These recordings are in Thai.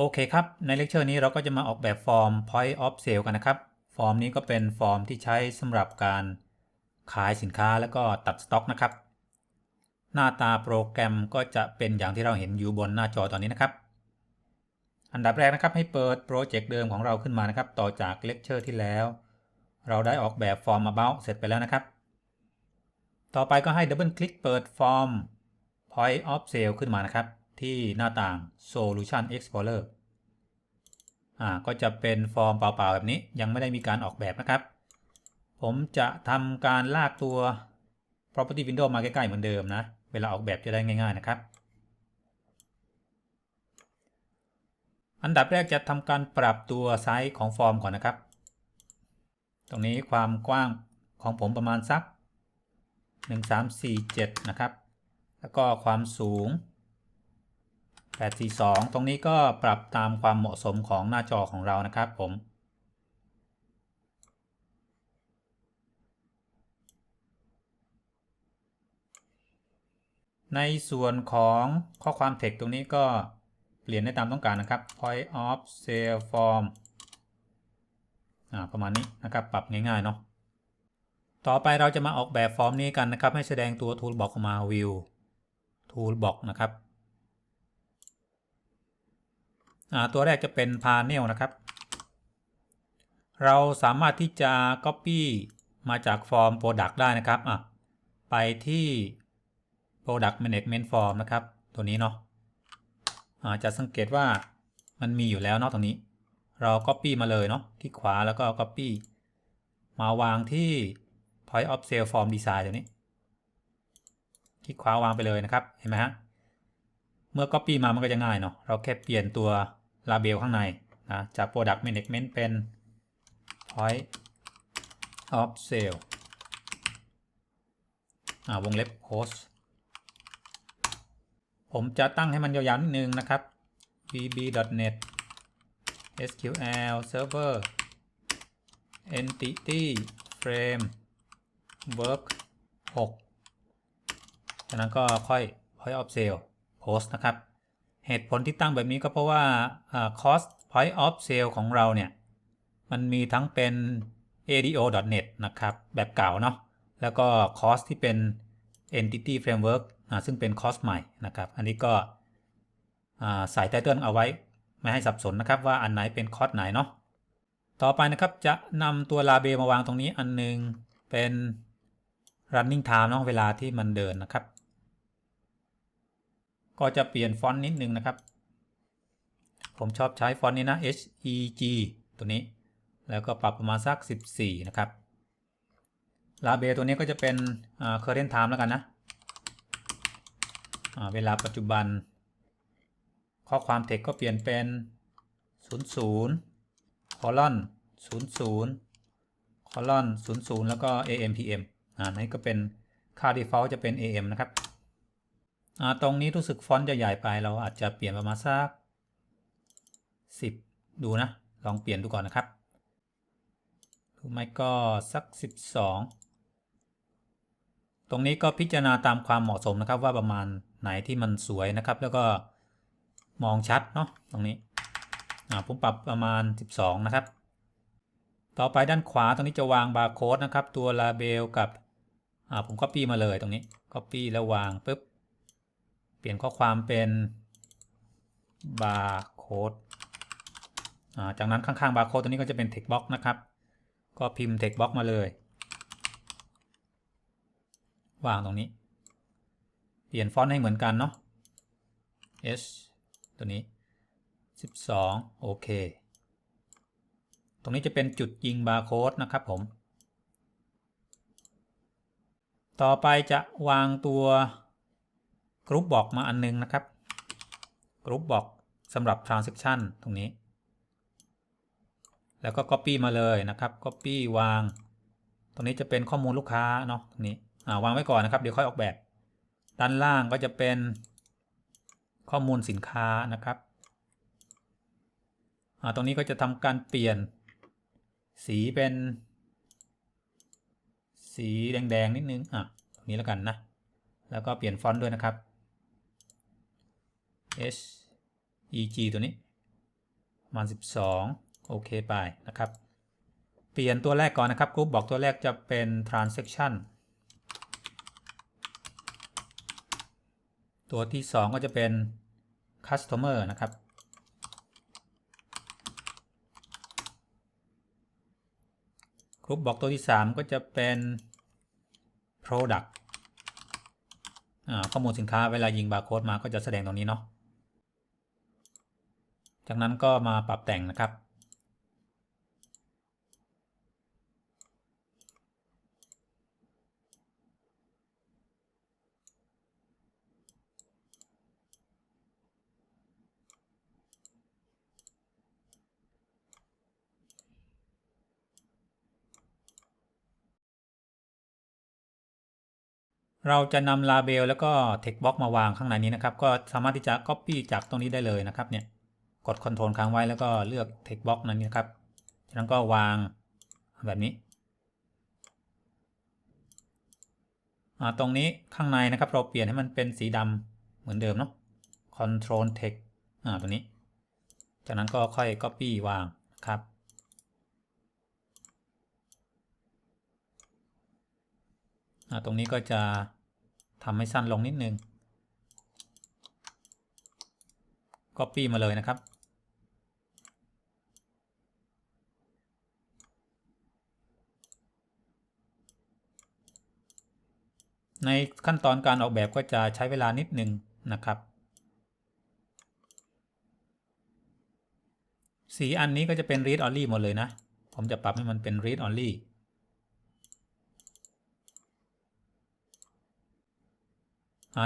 โอเคครับ ในเลคเชอร์นี้เราก็จะมาออกแบบฟอร์ม point of sale กันนะครับ ฟอร์มนี้ก็เป็นฟอร์มที่ใช้สำหรับการขายสินค้าแล้วก็ตัดสต็อกนะครับ หน้าตาโปรแกรมก็จะเป็นอย่างที่เราเห็นอยู่บนหน้าจอตอนนี้นะครับ อันดับแรกนะครับให้เปิดโปรเจกต์เดิมของเราขึ้นมานะครับ ต่อจากเลคเชอร์ที่แล้ว เราได้ออกแบบฟอร์ม about เสร็จไปแล้วนะครับ ต่อไปก็ให้ดับเบิลคลิกเปิดฟอร์ม point of sale ขึ้นมานะครับ ที่หน้าต่าง solution explorer อ่าก็จะเป็นฟอร์มเปล่าๆแบบนี้ยังไม่ได้มีการออกแบบนะครับ ผมจะทำการลากตัว property window มาใกล้ๆเหมือนเดิมนะ เวลาออกแบบจะได้ง่ายๆนะครับ อันดับแรกจะทำการปรับตัวไซส์ของฟอร์มก่อนนะครับ ตรงนี้ความกว้างของผมประมาณสัก 1347 นะครับ แล้วก็ความสูง 842 ตรงนี้ก็ปรับตามความเหมาะสมของหน้าจอของเรานะครับผม ในส่วนของข้อความ text ตรงนี้ก็เปลี่ยนได้ตามต้องการนะครับ point of sale form ประมาณนี้นะครับ ปรับง่ายๆเนาะ ต่อไปเราจะมาออกแบบฟอร์มนี้กันนะครับ ให้แสดงตัว toolbox ออกมา view toolbox นะครับ ตัวแรกจะเป็น panel นะครับ เราสามารถที่จะ copy มาจากฟอร์ม product ได้นะครับไปที่ product management form นะครับ ตัวนี้เนาะะจะสังเกตว่ามันมีอยู่แล้วเนาะตรงนี้ เรา copy มาเลยเนาะคลิกขวาแล้วก็ copy มาวางที่ point of sale form design ตัวนี้คลิกขวาวางไปเลยนะครับ เห็นไหมฮะ เมื่อ copy มามันก็จะง่ายเนาะ เราแค่เปลี่ยนตัว label ข้างในนะจาก product management เป็น point of sale วงเล็บ post ผมจะตั้งให้มันยาวๆนิดนึงนะครับ vb.net sql server entity frame work 6จากนั้นก็ค่อย point of sale post นะครับ เหตุผลที่ตั้งแบบนี้ก็เพราะว่า cost point of sale ของเราเนี่ย มันมีทั้งเป็น ado.net นะครับ แบบเก่าเนาะแล้วก็ cost ที่เป็น entity framework ซึ่งเป็น cost ใหม่นะครับ อันนี้ก็ใส่ไตเติลเอาไว้ ไม่ให้สับสนนะครับว่าอันไหนเป็น cost ไหนเนาะต่อไปนะครับจะนำตัว label มาวางตรงนี้อันนึงเป็น running time เนาะเวลาที่มันเดินนะครับ ก็จะเปลี่ยนฟอนต์นิดนึงนะครับ ผมชอบใช้ฟอนต์นี้นะ H E G ตัวนี้ แล้วก็ปรับประมาณสัก 14 นะครับลาเบตัวนี้ก็จะเป็น current time แล้วกันนะเวลาปัจจุบัน ข้อความ text ก็เปลี่ยนเป็น 00 colon 00 colon 00 แล้วก็ AM PM อ่านี่ก็เป็นค่า default จะเป็น AM นะครับ ตรงนี้รู้สึกฟอนต์จะใหญ่ไปเราอาจจะเปลี่ยนประมาณสัก10ดูนะ ลองเปลี่ยนดูก่อนนะครับหรือไม่ก็สัก12ตรงนี้ก็พิจารณาตามความเหมาะสมนะครับ ว่าประมาณไหนที่มันสวยนะครับ แล้วก็มองชัดเนาะตรงนี้ผมปรับประมาณ 12 นะครับ ต่อไปด้านขวาตรงนี้จะวางบาร์โค้ดนะครับ ตัวลาเบลกับผม Copy มาเลยตรงนี้ Copy แล้ววางปุ๊บ เปลี่ยนข้อความเป็นบาร์โค้ดจากนั้นข้างๆบาร์โค้ดตัวนี้ก็จะเป็น text box นะครับ ก็พิมพ์ text box มาเลยวางตรงนี้ เปลี่ยนฟอนต์ให้เหมือนกันเนาะ h ตัวนี้ 12 โอเค ตรงนี้จะเป็นจุดยิงบาร์โค้ดนะครับผม ต่อไปจะวางตัว กรุ๊ปบอกมาอันนึงนะครับกรุ๊ปบอกสำหรับ transaction ตรงนี้ แล้วก็ copy มาเลยนะครับ copy วาง ตรงนี้จะเป็นข้อมูลลูกค้าเนาะตรงนี้วางไว้ก่อนนะครับ เดี๋ยวค่อยออกแบบ ด้านล่างก็จะเป็นข้อมูลสินค้านะครับตรงนี้ก็จะทำการเปลี่ยน สีเป็น สีแดงๆนิดนึงอะตรงนี้แล้วกันนะ แล้วก็เปลี่ยนฟอนต์ด้วยนะครับ H E G ตัวนี้ประมาณ12โอเคไปนะครับ เปลี่ยนตัวแรกก่อนนะครับกรุ๊ปบอกตัวแรกจะเป็น transaction ตัวที่ 2 ก็จะเป็น customer นะครับ กรุ๊ปบอกตัวที่ 3 ก็จะเป็น product ข้อมูลสินค้าเวลายิงบาร์โค้ดมาก็จะแสดงตรงนี้เนาะ จากนั้นก็มาปรับแต่งนะครับ เราจะนำลาเบลแล้วก็ text box มาวางข้างในนี้นะครับ ก็สามารถที่จะ copy จากตรงนี้ได้เลยนะครับเนี่ย กด Ctrl ค้างไว้แล้วก็เลือก text box นั้นนะครับจากนั้นก็วางแบบนี้ ตรงนี้ข้างในนะครับเราเปลี่ยนให้มันเป็นสีดำเหมือนเดิมเนาะ Control Text อ่าตัวนี้ จากนั้นก็ค่อย Copy วางครับตรงนี้ก็จะทำให้สั้นลงนิดนึง Copy มาเลยนะครับ ในขั้นตอนการออกแบบก็จะใช้เวลานิดหนึ่งนะครับสีอันนี้ก็จะเป็น read only หมดเลยนะ ผมจะปรับให้มันเป็น read only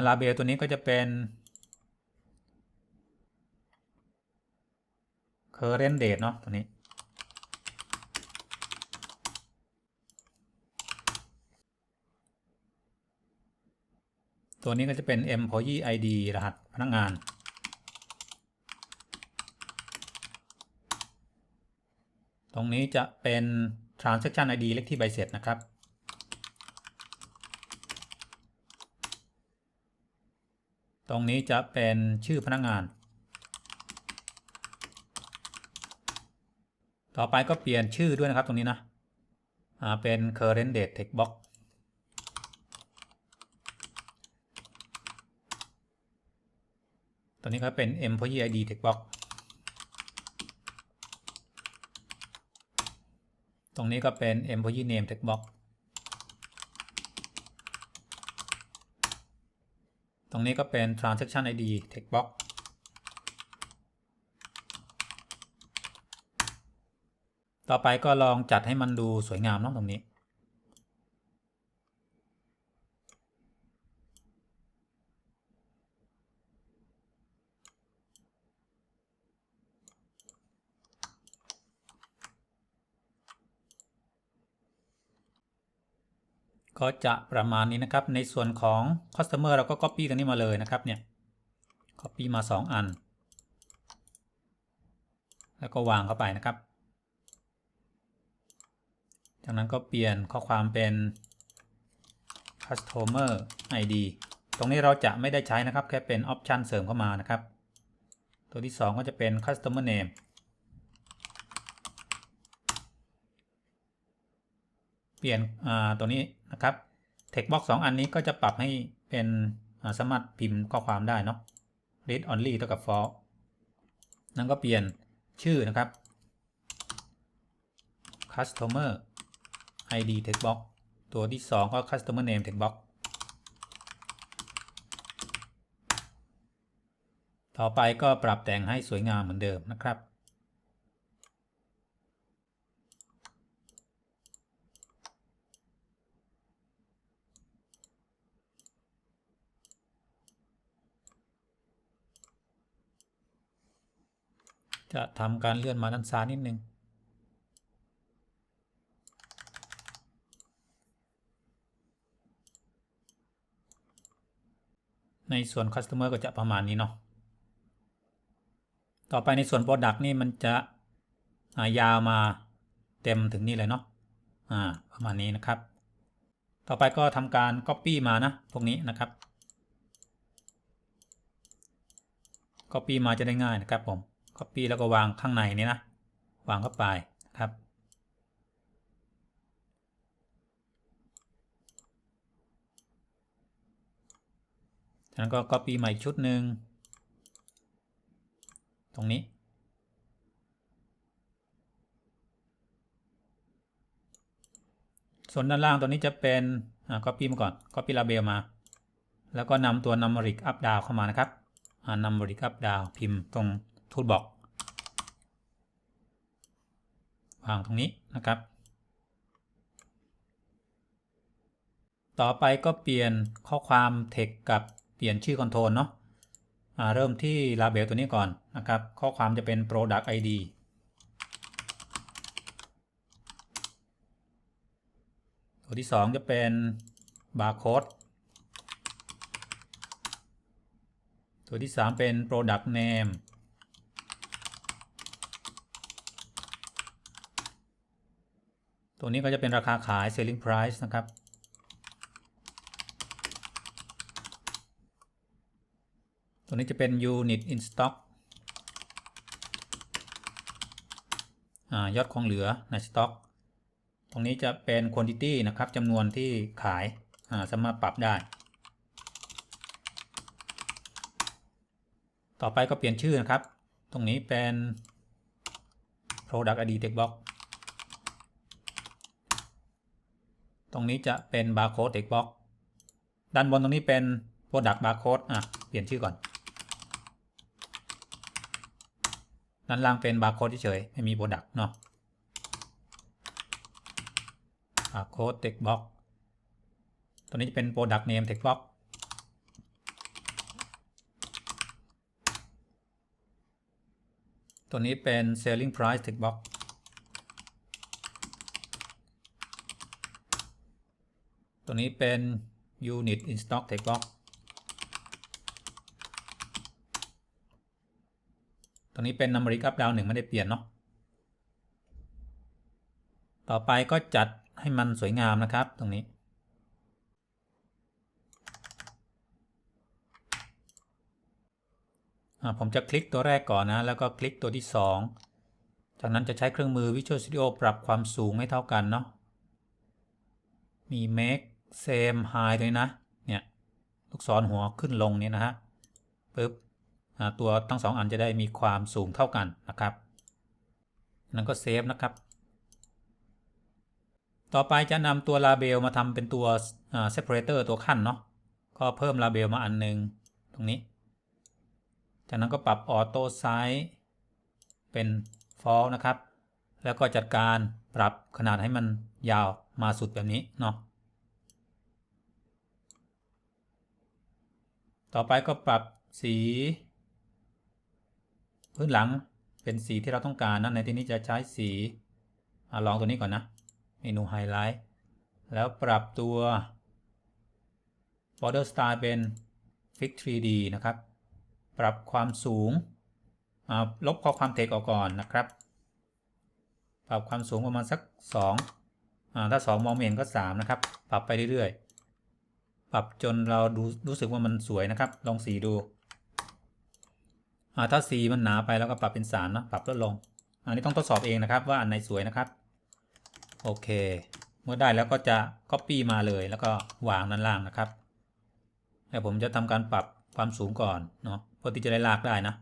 ลาเบลตัวนี้ก็จะเป็น current date เนาะตัวนี้ ตัวนี้ก็จะเป็น employee ID รหัสพนักงาน ตรงนี้จะเป็น transaction ID เลขที่ใบเสร็จนะครับ ตรงนี้จะเป็นชื่อพนักงาน ต่อไปก็เปลี่ยนชื่อด้วยนะครับตรงนี้นะ เป็น current date text box ตัวนี้ก็เป็น employee ID text box ตรงนี้ก็เป็น employee name text box ตรงนี้ก็เป็น transaction ID text box ต่อไปก็ลองจัดให้มันดูสวยงามเนาะตรงนี้ ก็จะประมาณนี้นะครับ ในส่วนของ Customer เราก็ Copy ตัวนี้มาเลยนะครับเนี่ย Copy มา 2 อัน แล้วก็วางเข้าไปนะครับ จากนั้นก็เปลี่ยนข้อความเป็น Customer ID ตรงนี้เราจะไม่ได้ใช้นะครับ แค่เป็น Option เสริมเข้ามานะครับ ตัวที่ 2 ก็จะเป็น Customer Name เปลี่ยนตัวนี้นะครับ text box 2 อันนี้ก็จะปรับให้เป็นสามารถพิมพ์ข้อความได้เนาะ read only เท่ากับ false นั่นก็เปลี่ยนชื่อนะครับ customer id text box ตัวที่ 2 ก็ customer name text box ต่อไปก็ปรับแต่งให้สวยงามเหมือนเดิมนะครับ จะทำการเลื่อนมาด้านซ้ายนิดนึง ในส่วน Customer ก็จะประมาณนี้เนาะ ต่อไปในส่วน Product นี่มันจะยาวมาเต็มถึงนี่เลยเนาะ อ่า ประมาณนี้นะครับ ต่อไปก็ทำการ Copy มานะ พวกนี้นะครับ Copy มาจะได้ง่ายนะครับผม copy แล้วก็วางข้างในนี้นะ วางเข้าไปนะครับ จากนั้นก็ copy มาอีกชุดหนึ่ง ตรงนี้ส่วนด้านล่างตัวนี้จะเป็นอ่า copy มาก่อน copy label มา แล้วก็นำตัว numeric up down เข้ามานะครับอ่า numeric up down พิมพ์ตรง toolbox วางตรงนี้นะครับ ต่อไปก็เปลี่ยนข้อความ text กับเปลี่ยนชื่อ control เนาะเริ่มที่ label ตัวนี้ก่อนนะครับ ข้อความจะเป็น product id ตัวที่ 2 จะเป็น barcode ตัวที่ 3 เป็น product name ตัวนี้ก็จะเป็นราคาขาย selling price นะครับ ตัวนี้จะเป็น unit in stock อ่ายอดคงเหลือใน stock ตรงนี้จะเป็น quantity นะครับจำนวนที่ขายอ่าสามารถปรับได้ ต่อไปก็เปลี่ยนชื่อนะครับ ตรงนี้เป็น product id text box ตรงนี้จะเป็น barcode text box ด้านบนตรงนี้เป็น product barcode อะ เปลี่ยนชื่อก่อน ด้านล่างเป็น barcode เฉยๆไม่มี product เนาะ barcode text box ตัวนี้จะเป็น product name text box ตัวนี้เป็น selling price text ตัวนี้เป็น unit in stock text box ตัวนี้เป็น numeric up down หนึ่งไม่ได้เปลี่ยนเนาะ ต่อไปก็จัดให้มันสวยงามนะครับตรงนี้ ผมจะคลิกตัวแรกก่อนนะ แล้วก็คลิกตัวที่ 2 จากนั้นจะใช้เครื่องมือ Visual Studio ปรับความสูงให้เท่ากันเนาะ มี make same high ด้วยนะ เนี่ย ลูกศรหัวขึ้นลงเนี่ยนะฮะปึ๊บตัวทั้งสองอันจะได้มีความสูงเท่ากันนะครับนั้นก็เซฟนะครับ ต่อไปจะนำตัว label มาทำเป็นตัว separator ตัวขั้นเนาะ ก็เพิ่ม label มาอันหนึ่งตรงนี้ จากนั้นก็ปรับ auto size เป็น false นะครับ แล้วก็จัดการปรับขนาดให้มันยาวมาสุดแบบนี้เนาะ ต่อไปก็ปรับสี พื้นหลังเป็นสีที่เราต้องการนะในที่นี้จะใช้สีอลองตัวนี้ก่อนนะเมนูไฮไลท์แล้วปรับตัว border style เป็น fix 3D นะครับ ปรับความสูง ลบข้อความเทคออกก่อนนะครับ ปรับความสูงประมาณสัก 2 ถ้า 2 มองไม่เห็นก็ 3 นะครับ ปรับไปเรื่อยๆ ปรับจนเราดูรู้สึกว่ามันสวยนะครับ ลองสีดูถ้าสีมันหนาไปแล้วก็ปรับเป็น3นะปรับลดลง อันนี้ต้องทดสอบเองนะครับ ว่าอันไหนสวยนะครับ โอเค เมื่อได้แล้วก็จะ Copy มาเลยแล้วก็วางด้านล่างนะครับแต่ผมจะทำการปรับความสูงก่อนเนาะเพื่อที่จะได้ลากได้นะ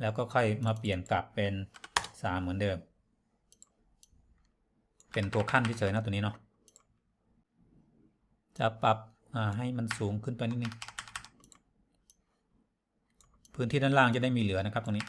แล้วก็ค่อยมาเปลี่ยนกลับเป็น3เหมือนเดิม เป็นตัวขั้นเฉยๆนะตัวนี้เนาะจะปรับ ให้มันสูงขึ้นไปนิดนึงพื้นที่ด้านล่างจะได้มีเหลือนะครับตรงนี้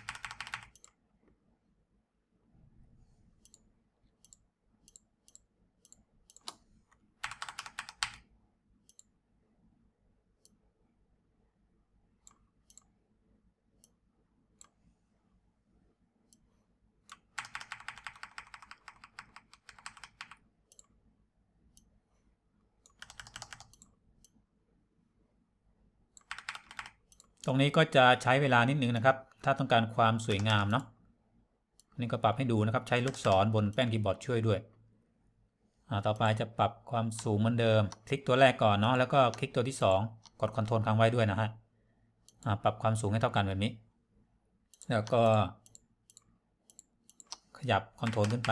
ตรงนี้ก็จะใช้เวลานิดนึงนะครับ ถ้าต้องการความสวยงามเนาะนี่ก็ปรับให้ดูนะครับ ใช้ลูกศรบนแป้นคีย์บอร์ดช่วยด้วย ต่อไปจะปรับความสูงเหมือนเดิม คลิกตัวแรกก่อนเนาะ แล้วก็คลิกตัวที่ 2 กดคอนโทรลค้างไว้ด้วยนะฮะปรับความสูงให้เท่ากันแบบนี้ แล้วก็ ขยับคอนโทรลขึ้นไป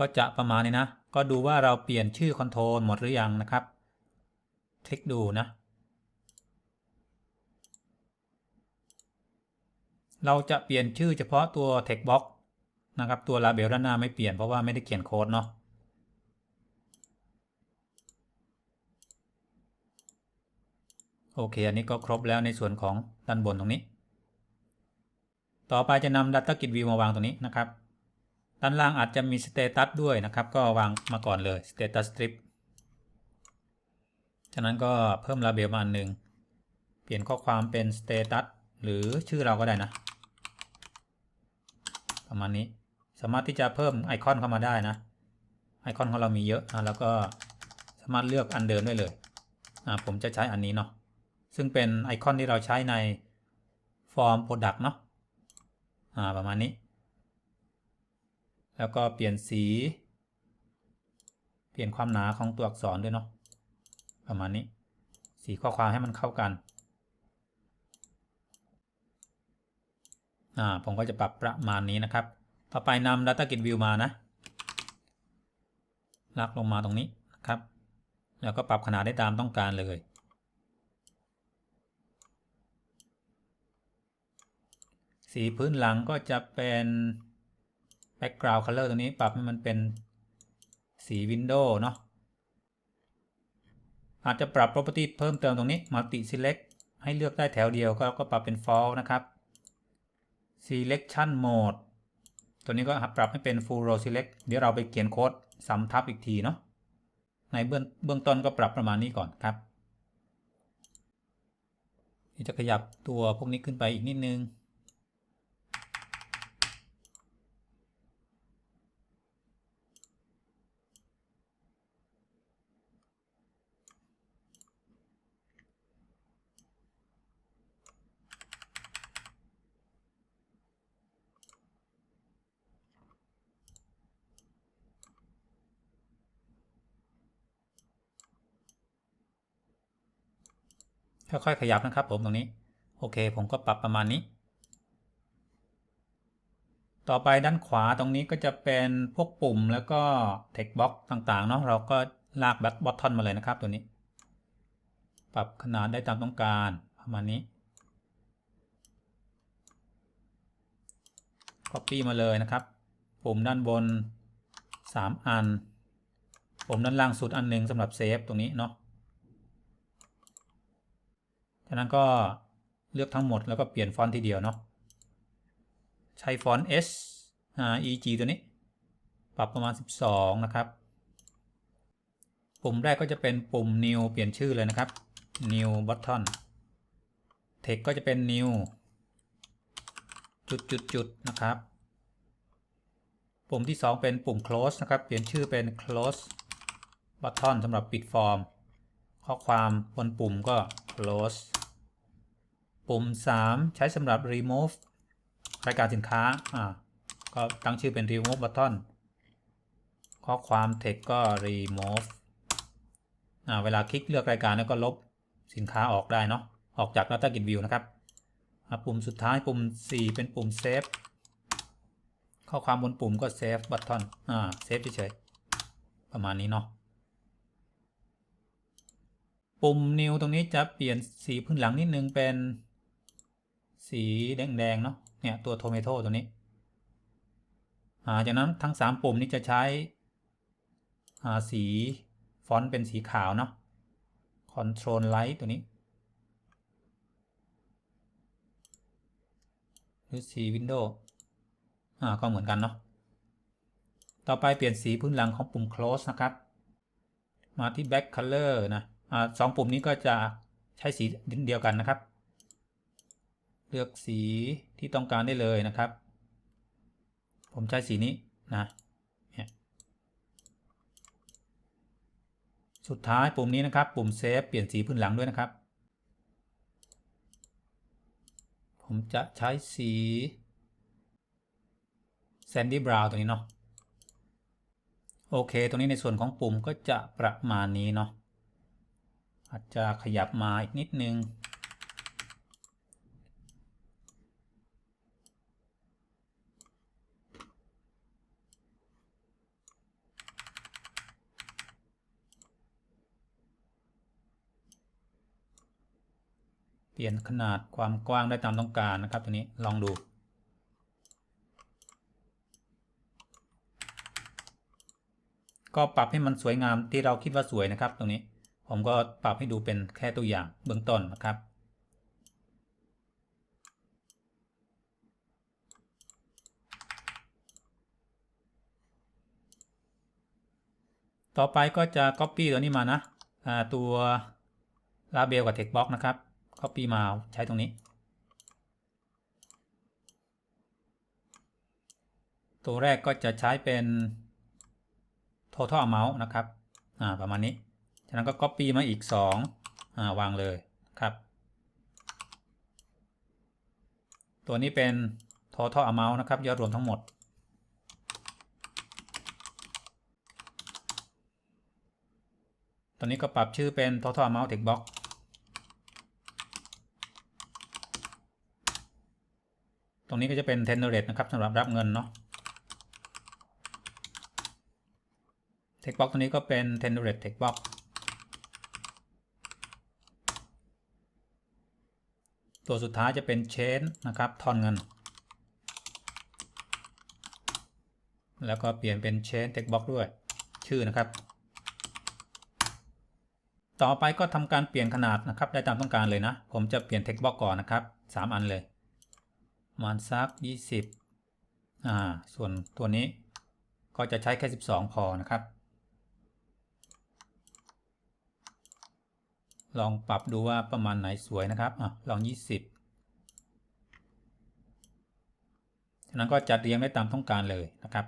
ก็จะประมาณนี้นะ ก็ดูว่าเราเปลี่ยนชื่อคอนโทรลหมดหรือยังนะครับ คลิกดูนะ เราจะเปลี่ยนชื่อเฉพาะตัว text box นะครับ ตัว label ด้านหน้าไม่เปลี่ยนเพราะว่าไม่ได้เขียนโค้ดเนาะโอเค อันนี้ก็ครบแล้วในส่วนของด้านบนตรงนี้ ต่อไปจะนำ Data Grid View มาวางตรงนี้นะครับ ด้านล่างอาจจะมี Status ด้วยนะครับ ก็วางมาก่อนเลย Status Strip ฉะนั้นก็เพิ่ม Label มาอันหนึ่งเปลี่ยนข้อความเป็น Status หรือชื่อเราก็ได้นะ ประมาณนี้สามารถที่จะเพิ่มไอคอนเข้ามาได้นะ ไอคอนของเรามีเยอะนะแล้วก็สามารถเลือกอันเดิมได้เลยผมจะใช้อันนี้เนาะซึ่งเป็นไอคอนที่เราใช้ในฟอร์ม Product เนาะประมาณนี้ แล้วก็เปลี่ยนสี เปลี่ยนความหนาของตัวอักษรด้วยเนาะประมาณนี้ สีข้อความให้มันเข้ากันอ่าผมก็จะปรับประมาณนี้นะครับ ต่อไปนำ Data Grid View มานะลากลงมาตรงนี้นะครับ แล้วก็ปรับขนาดได้ตามต้องการเลย สีพื้นหลังก็จะเป็น background color ตรงนี้ปรับให้มันเป็นสีวินโดว์เนาะอาจจะปรับ property เพิ่มเติมตรงนี้ multi select ให้เลือกได้แถวเดียวก็ก็ปรับเป็น false นะครับ selection mode ตัวนี้ก็ปรับให้เป็น full row select เดี๋ยวเราไปเขียนโค้ดซ้ำทับอีกทีเนาะ ในเบื้องเบื้องต้นก็ปรับประมาณนี้ก่อนครับที่จะขยับตัวพวกนี้ขึ้นไปอีกนิดนึง ค่อยๆขยับนะครับ ผมตรงนี้ โอเค ผมก็ปรับประมาณนี้ ต่อไปด้านขวาตรงนี้ก็จะเป็นพวกปุ่มแล้วก็ text box ต่างๆเนาะเราก็ลากแบ็คบอททอนมาเลยนะครับตัวนี้ ปรับขนาดได้ตามต้องการประมาณนี้ copy มาเลยนะครับ ปุ่มด้านบน 3 อัน ปุ่มด้านล่างสุดอันหนึ่งสำหรับเซฟตรงนี้เนาะ ฉะนั้นก็เลือกทั้งหมดแล้วก็เปลี่ยนฟอนต์ทีเดียวเนาะใช้ฟอนต์ S EG ตัวนี้ ปรับประมาณ 12 นะครับ ปุ่มแรกก็จะเป็นปุ่ม new เปลี่ยนชื่อเลยนะครับ new button text ก็จะเป็น new จุดจุดจุดนะครับ ปุ่มที่ 2 เป็นปุ่ม close นะครับ เปลี่ยนชื่อเป็น close button สำหรับปิดฟอร์ม ข้อความบนปุ่มก็ close ปุ่ม 3 ใช้สำหรับ remove รายการสินค้าอ่าก็ตั้งชื่อเป็น remove button ข้อความ text ก็ remove อ่าเวลาคลิกเลือกรายการแล้วก็ลบสินค้าออกได้เนาะออกจาก Data Grid View นะครับปุ่มสุดท้ายปุ่ม 4 เป็นปุ่ม save ข้อความบนปุ่มก็ save button อ่า save เฉยๆประมาณนี้เนาะปุ่ม new ตรงนี้จะเปลี่ยนสีพื้นหลังนิดนึงเป็น สีแดงๆเนาะเนี่ยตัว tomato ตัวนี้าจากนั้นทั้ง 3 ปุ่มนี้จะใช้าสีฟอนต์เป็นสีขาวเนาะ control light ตัวนี้ หรือสีวินโดว์อ่าก็เหมือนกันเนาะ ต่อไปเปลี่ยนสีพื้นหลังของปุ่ม close นะครับ มาที่ back color นะอ่าสองปุ่มนี้ก็จะใช้สีเดียวกันนะครับ เลือกสีที่ต้องการได้เลยนะครับ ผมใช้สีนี้นะสุดท้ายปุ่มนี้นะครับ ปุ่มเซฟเปลี่ยนสีพื้นหลังด้วยนะครับ ผมจะใช้สี Sandy Brown ตัวนี้เนาะโอเค ตรงนี้ในส่วนของปุ่มก็จะประมาณนี้เนาะอาจจะขยับมาอีกนิดนึง ปลี่ยนขนาดความกว้างได้ตามต้องการนะครับตัวนี้ลองดู ก็ปรับให้มันสวยงามที่เราคิดว่าสวยนะครับ ตรงนี้ผมก็ปรับให้ดูเป็นแค่ตัวอย่างเบื้องต้นนะครับ ต่อไปก็จะ Copy ตัวนี้มานะตัว Label กับ Text Box นะครับ Copy มาใช้ตรงนี้ ตัวแรกก็จะใช้เป็น total amount นะครับอ่าประมาณนี้จากนั้นก็ copy มาอีก2อ่าวางเลยครับ ตัวนี้เป็น total amount นะครับยอดรวมทั้งหมดตอนนี้ก็ปรับชื่อเป็น total amount text box ตรงนี้ก็จะเป็น tender rate นะครับสำหรับรับเงินเนาะ text box ตัวนี้ก็เป็น tender text box ตัวสุดท้ายจะเป็น chain นะครับทอนเงิน แล้วก็เปลี่ยนเป็น chain text box ด้วย ชื่อนะครับ ต่อไปก็ทำการเปลี่ยนขนาดนะครับ ได้ตามต้องการเลยนะ ผมจะเปลี่ยน text box ก่อนนะครับ 3 อันเลย มาณสัก 20อ่าส่วนตัวนี้ก็จะใช้แค่ 12 พอนะครับ ลองปรับดูว่าประมาณไหนสวยนะครับอะลอง 20ฉะนั้นก็จัดเรียงได้ตามต้องการเลยนะครับ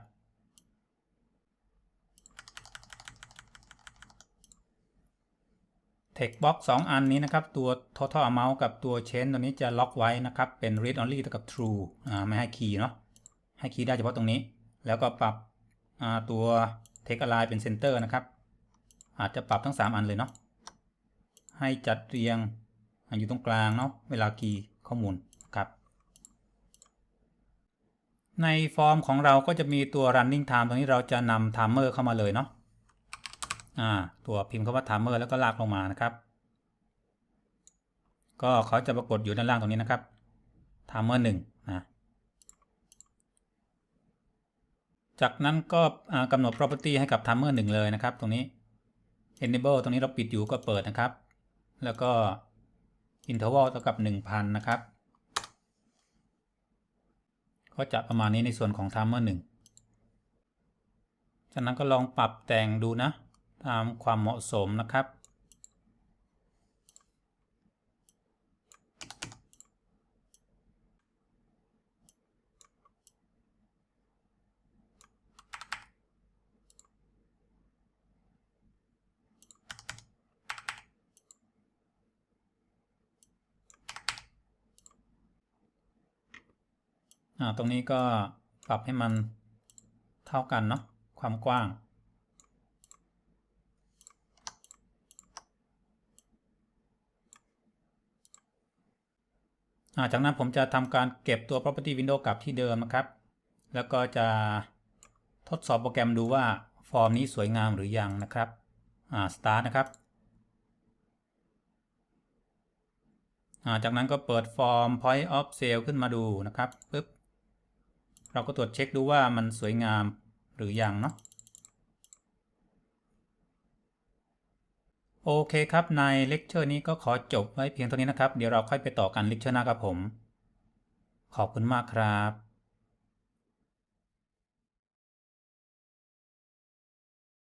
text box 2 อันนี้นะครับ ตัว total amount กับตัว change ตัวนี้จะล็อกไว้นะครับ เป็น read only เท่ากับ true อ่าไม่ให้ key เนาะให้ key ได้เฉพาะตรงนี้ แล้วก็ปรับอ่าตัว text align เป็น center นะครับ อาจจะปรับทั้ง 3 อันเลยเนาะให้จัดเรียงอยู่ตรงกลางเนาะเวลาคีย์ข้อมูลครับ ในฟอร์มของเราก็จะมีตัว running time ตรงนี้เราจะนำ timer เข้ามาเลยเนาะ ตัวพิมพ์คำว่า timer แล้วก็ลากลงมานะครับ ก็เขาจะปรากฏอยู่ด้านล่างตรงนี้นะครับ timer 1นะจากนั้นก็กำหนด property ให้กับ timer 1เลยนะครับ ตรงนี้ enable ตรงนี้เราปิดอยู่ก็เปิดนะครับ แล้วก็ interval เท่ากับ 1,000 นะครับ ก็จะประมาณนี้ในส่วนของ timer 1จากนั้นก็ลองปรับแต่งดูนะ ตามความเหมาะสมนะครับ ตรงนี้ก็ปรับให้มันเท่ากันเนาะความกว้าง จากนั้นผมจะทำการเก็บตัว property window กลับที่เดิมนะครับ แล้วก็จะทดสอบโปรแกรมดูว่าฟอร์มนี้สวยงามหรือยังนะครับ start นะครับ จากนั้นก็เปิดฟอร์ม point of sale ขึ้นมาดูนะครับปึ๊บ เราก็ตรวจเช็คดูว่ามันสวยงามหรือยังเนาะ โอเคครับในเลคเชอร์นี้ก็ขอจบไว้เพียงเท่านี้นะครับ เดี๋ยวเราค่อยไปต่อกันเลคเชอร์หน้ากับผม ขอบคุณมากครับ